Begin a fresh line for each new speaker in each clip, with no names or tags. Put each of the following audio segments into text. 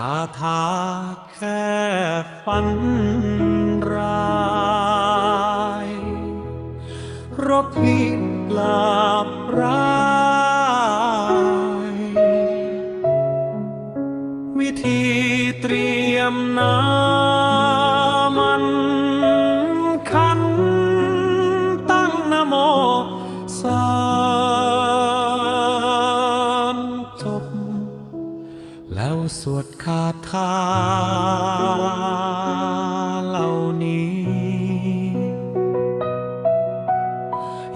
คาถาแค่ฝันร้ายรบพิกลาบร้ายวิธีเตรียมน้ำมัน สวดคาถาเหล่านี้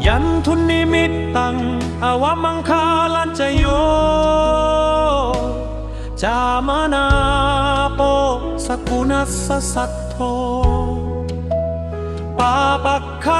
ยันทุนนิมิตตังอวมังคาลันจโย จามนาโปสกุนัสสสัทโธปาปักคา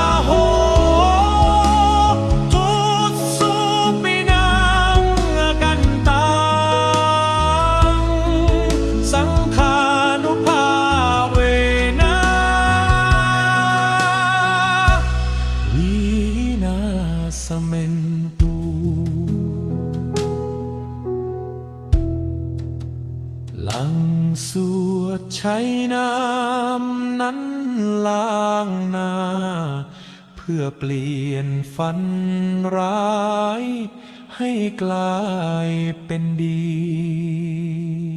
สเมนตูหลังสวดใช้น้ำนั้นล้างหน้า เพื่อเปลี่ยนฝันร้าย ให้กลายเป็นดี